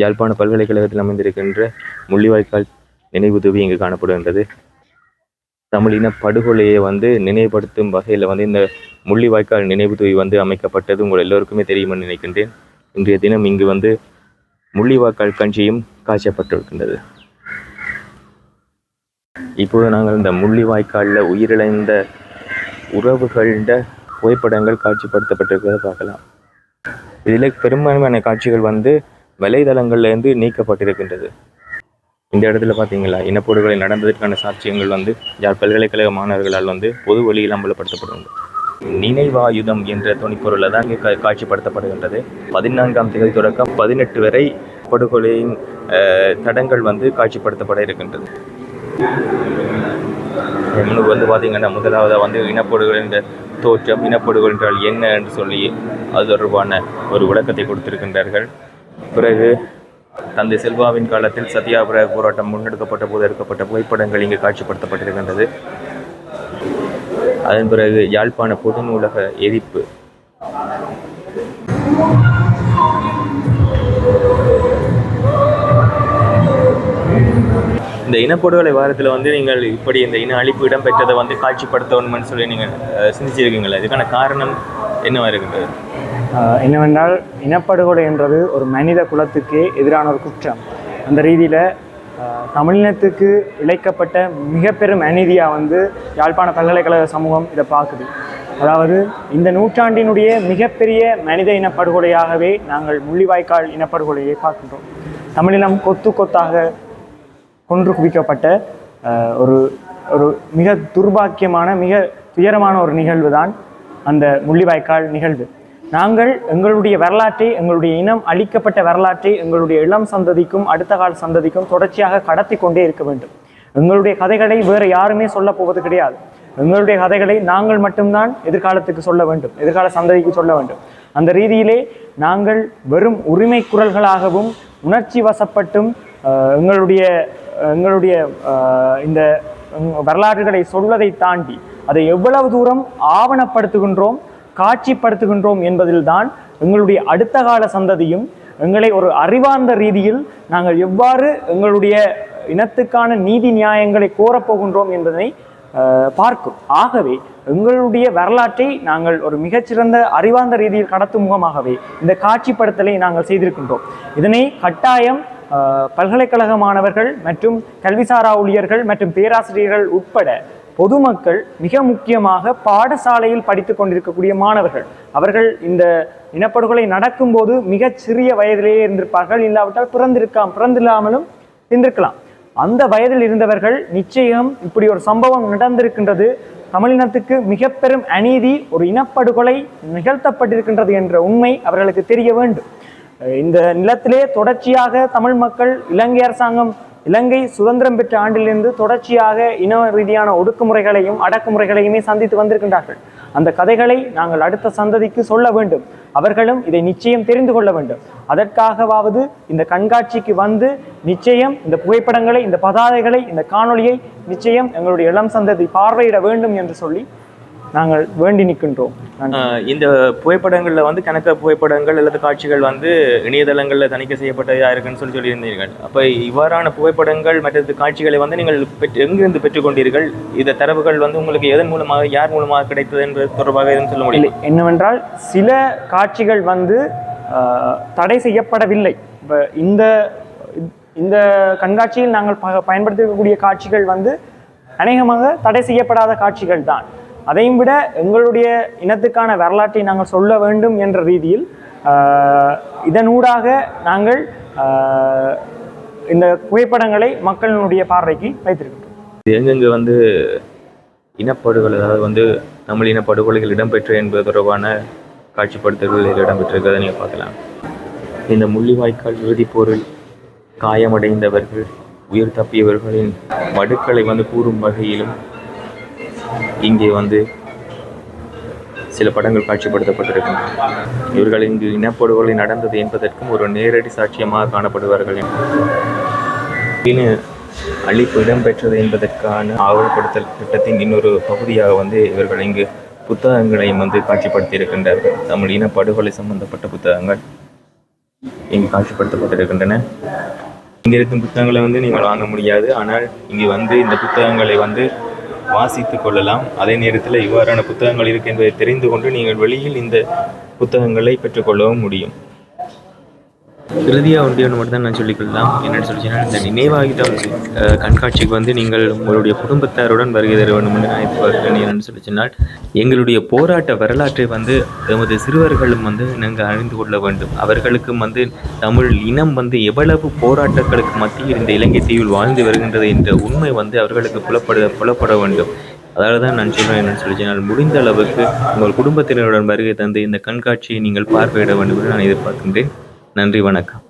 யாழ்ப்பாண பல்கலைக்கழகத்தில் அமைந்திருக்கின்ற முள்ளிவாய்க்கால் நினைவு தூவி இங்கு காணப்படுகின்றது. தமிழின படுகொலையை வந்து நினைவுபடுத்தும் வகையில் வந்து இந்த முள்ளிவாய்க்கால் நினைவு தூவி வந்து அமைக்கப்பட்டது உங்கள் எல்லோருக்குமே தெரியுமென்னு நினைக்கின்றேன். இன்றைய தினம் இங்கு வந்து முள்ளிவாய்க்கால் கஞ்சியும் காய்ச்சப்பட்டிருக்கின்றது. இப்போது நாங்கள் இந்த முள்ளிவாய்க்காலில் உயிரிழந்த உறவுகளிட புகைப்படங்கள் காட்சிப்படுத்தப்பட்டிருக்கிறத பார்க்கலாம். இதில் பெரும்பான்மையான காட்சிகள் வந்து வலைதளங்கள்லேருந்து நீக்கப்பட்டிருக்கின்றது. இந்த இடத்துல பார்த்தீங்களா இனப்படுகொலை நடந்ததற்கான சாட்சியங்கள் வந்து யாழ் பல்கலைக்கழக மாணவர்களால் வந்து பொது வழியில் அம்பலப்படுத்தப்படுகிறது நினைவாயுதம் என்ற துணிப்பொருளை தான் இங்கே காட்சிப்படுத்தப்படுகின்றது. பதினான்காம் தேதி தொடக்கம் பதினெட்டு வரை படுகொலையின் தடங்கள் வந்து காட்சிப்படுத்தப்பட இருக்கின்றது. முன்னுக்கு வந்து பார்த்தீங்கன்னா முதலாவதாக வந்து இனப்படுகொலை என்ற தோற்றம் இனப்படுகொலை என்றால் என்ன என்று சொல்லி அது தொடர்பான ஒரு விளக்கத்தை கொடுத்திருக்கின்றார்கள். பிறகு தந்தை செல்வாவின் காலத்தில் சத்தியாகிரக போராட்டம் முன்னெடுக்கப்பட்ட போது எடுக்கப்பட்ட புகைப்படங்கள் இங்கு காட்சிப்படுத்தப்பட்டிருக்கின்றது. அதன் பிறகு யாழ்ப்பாண பொது நூலக எரிப்பு இந்த இனப்படுகொலை வாரத்தில் வந்து நீங்கள் இப்படி இந்த இன அழிப்பு இடம்பெற்றதை வந்து காட்சிப்படுத்தணும்னு சொல்லி நீங்கள் சிந்திச்சிருக்கீங்களா இதுக்கான காரணம் என்னவா இருக்கின்றது? என்னவென்றால் இனப்படுகொலை என்றது ஒரு மனித குலத்துக்கே எதிரான ஒரு குற்றம். அந்த ரீதியில் தமிழினத்துக்கு இழைக்கப்பட்ட மிக பெரும் அநீதியாக வந்து யாழ்ப்பாண பல்கலைக்கழக சமூகம் இதை பார்க்குது. அதாவது இந்த நூற்றாண்டினுடைய மிகப்பெரிய மனித இனப்படுகொலையாகவே நாங்கள் முள்ளிவாய்க்கால் இனப்படுகொலையை பார்க்கின்றோம். தமிழினம் கொத்து கொத்தாக கொன்று குவிக்கப்பட்ட ஒரு ஒரு மிக துர்பாக்கியமான மிக துயரமான ஒரு நிகழ்வு தான் அந்த முள்ளிவாய்க்கால் நிகழ்வு. நாங்கள் எங்களுடைய வரலாற்றை எங்களுடைய இனம் அழிக்கப்பட்ட வரலாற்றை எங்களுடைய இளம் சந்ததிக்கும் அடுத்த கால சந்ததிக்கும் தொடர்ச்சியாக கடத்தி கொண்டே இருக்க வேண்டும். எங்களுடைய கதைகளை வேறு யாருமே சொல்ல போவது கிடையாது. எங்களுடைய கதைகளை நாங்கள் மட்டும்தான் எதிர்காலத்துக்கு சொல்ல வேண்டும் எதிர்கால சந்ததிக்கு சொல்ல வேண்டும். அந்த ரீதியிலே நாங்கள் வெறும் உரிமை குரல்களாகவும் உணர்ச்சி வசப்பட்டும் எங்களுடைய எங்களுடைய இந்த வரலாறுகளை சொல்வதை தாண்டி அதை எவ்வளவு தூரம் ஆவணப்படுத்துகின்றோம் காட்சிப்படுத்துகின்றோம் என்பதில்தான் எங்களுடைய அடுத்த கால சந்ததியும் எங்களை ஒரு அறிவார்ந்த ரீதியில் நாங்கள் எவ்வாறு எங்களுடைய இனத்துக்கான நீதி நியாயங்களை கோரப்போகின்றோம் என்பதனை பார்க்கும். ஆகவே எங்களுடைய வரலாற்றை நாங்கள் ஒரு மிகச்சிறந்த அறிவார்ந்த ரீதியில் கடத்தும் முகமாகவே இந்த காட்சிப்படுத்தலை நாங்கள் செய்திருக்கின்றோம். இதனை கட்டாயம் பல்கலைக்கழக மாணவர்கள் மற்றும் கல்விசாரா ஊழியர்கள் மற்றும் பேராசிரியர்கள் உட்பட பொதுமக்கள் மிக முக்கியமாக பாடசாலையில் படித்து கொண்டிருக்கக்கூடிய மாணவர்கள். அவர்கள் இந்த இனப்படுகொலை நடக்கும்போது மிகச் சிறிய வயதிலேயே இருந்திருப்பார்கள். இல்லாவிட்டால் பிறந்திருக்காம் பிறந்தில்லாமலும் இருந்திருக்கலாம். அந்த வயதில் இருந்தவர்கள் நிச்சயம் இப்படி ஒரு சம்பவம் நடந்திருக்கின்றது. தமிழினத்துக்கு மிக பெரும் அநீதி ஒரு இனப்படுகொலை நிகழ்த்தப்பட்டிருக்கின்றது என்ற உண்மை அவர்களுக்கு தெரிய வேண்டும். இந்த நிலத்திலே தொடர்ச்சியாக தமிழ் மக்கள் இலங்கை அரசாங்கம் இலங்கை சுதந்திரம் பெற்ற ஆண்டிலிருந்து தொடர்ச்சியாக இன ரீதியான ஒடுக்குமுறைகளையும் அடக்குமுறைகளையுமே சந்தித்து வந்திருக்கின்றார்கள். அந்த கதைகளை நாங்கள் அடுத்த சந்ததிக்கு சொல்ல வேண்டும். அவர்களும் இதை நிச்சயம் தெரிந்து கொள்ள வேண்டும். அதற்காகவாவது இந்த கண்காட்சிக்கு வந்து நிச்சயம் இந்த புகைப்படங்களை இந்த பதாதைகளை இந்த காணொளியை நிச்சயம் எங்களுடைய இளம் சந்ததி பார்வையிட வேண்டும் என்று சொல்லி நாங்கள் வேண்டி நிற்கின்றோம். இந்த புகைப்படங்களில் வந்து கணக்க புகைப்படங்கள் அல்லது காட்சிகள் வந்து இணையதளங்களில் தணிக்கை செய்யப்பட்டதா இருக்குன்னு சொல்லி சொல்லியிருந்தீர்கள். அப்போ இவ்வாறான புகைப்படங்கள் மற்றது காட்சிகளை வந்து நீங்கள் பெற்று எங்கிருந்து பெற்றுக்கொண்டீர்கள் இந்த தரவுகள் வந்து உங்களுக்கு எதன் மூலமாக யார் மூலமாக கிடைத்தது என்பது தொடர்பாக எதுவும் சொல்ல முடியும்? என்னவென்றால் சில காட்சிகள் வந்து தடை செய்யப்படவில்லை. இப்ப இந்த இந்த கண்காட்சியில் நாங்கள் பயன்படுத்தக்கூடிய காட்சிகள் வந்து அநேகமாக தடை செய்யப்படாத காட்சிகள் தான். அதையும் விட எங்களுடைய இனத்துக்கான வரலாற்றை நாங்கள் சொல்ல வேண்டும் என்ற ரீதியில் இதனூடாக நாங்கள் இந்த புகைப்படங்களை மக்களினுடைய பார்வைக்கு வைத்திருக்கின்றோம். எங்கெங்கே வந்து இனப்படுகொலை அதாவது வந்து தமிழ் இனப்படுகொலைகள் இடம்பெற்ற என்பது தொடர்பான காட்சிப்படுத்தல்கள் இடம்பெற்றிருக்கிறத நீங்கள் பார்க்கலாம். இந்த முள்ளிவாய்க்கால் இறுதிப் போரில் காயமடைந்தவர்கள் உயிர் தப்பியவர்களின் மடுக்களை வந்து கூறும் வகையிலும் இங்கே வந்து சில படங்கள் காட்சிப்படுத்தப்பட்டிருக்கின்றன. இவர்கள் இங்கு இனப்படுகொலை நடந்தது என்பதற்கும் ஒரு நேரடி சாட்சியமாக காணப்படுவார்கள் இன அழிப்பு இடம்பெற்றது என்பதற்கான ஆவணப்படுத்தல் திட்டத்தின் இன்னொரு பகுதியாக வந்து இவர்கள் இங்கு புத்தகங்களையும் வந்து காட்சிப்படுத்தி இருக்கின்றார்கள் தமிழ் இன படுகொலை சம்பந்தப்பட்ட புத்தகங்கள் இங்கு காட்சிப்படுத்தப்பட்டிருக்கின்றன. இங்கே இருக்கும் புத்தகங்களை வந்து நீங்கள் வாங்க முடியாது. ஆனால் இங்கே வந்து இந்த புத்தகங்களை வந்து வாசித்து கொள்ளலாம். அதே நேரத்தில் இவ்வாறான புத்தகங்கள் இருக்கு என்பதை தெரிந்து கொண்டு நீங்கள் வெளியில் இந்த புத்தகங்களை பெற்றுக்கொள்ளவும் முடியும். இறுதியாக ஒன்றே ஒன்று மட்டும் தான் நான் சொல்லிக்கொள்ளலாம். என்னென்னு சொல்லிச்சுன்னா இந்த நினைவாகிதம் கண்காட்சிக்கு வந்து நீங்கள் உங்களுடைய குடும்பத்தாருடன் வருகை தர வேண்டும் என்று நான் எதிர்பார்க்கிறேன் என்னென்னு சொல்லி எங்களுடைய போராட்ட வரலாற்றை வந்து எமது சிறுவர்களும் வந்து நாங்கள் அறிந்து கொள்ள வேண்டும். அவர்களுக்கும் வந்து தமிழ் இனம் வந்து எவ்வளவு போராட்டங்களுக்கு மத்தியில் இந்த இலங்கை தீவில் வாழ்ந்து வருகின்றது என்ற உண்மை வந்து அவர்களுக்கு புலப்பட புலப்பட வேண்டும். அதாவது தான் நான் சொல்கிறேன் என்னன்னு சொல்லி முடிந்த அளவுக்கு உங்கள் குடும்பத்தினருடன் வருகை தந்து இந்த கண்காட்சியை நீங்கள் பார்வையிட வேண்டும் என்று நான் எதிர்பார்க்கின்றேன். நன்றி வணக்கம்.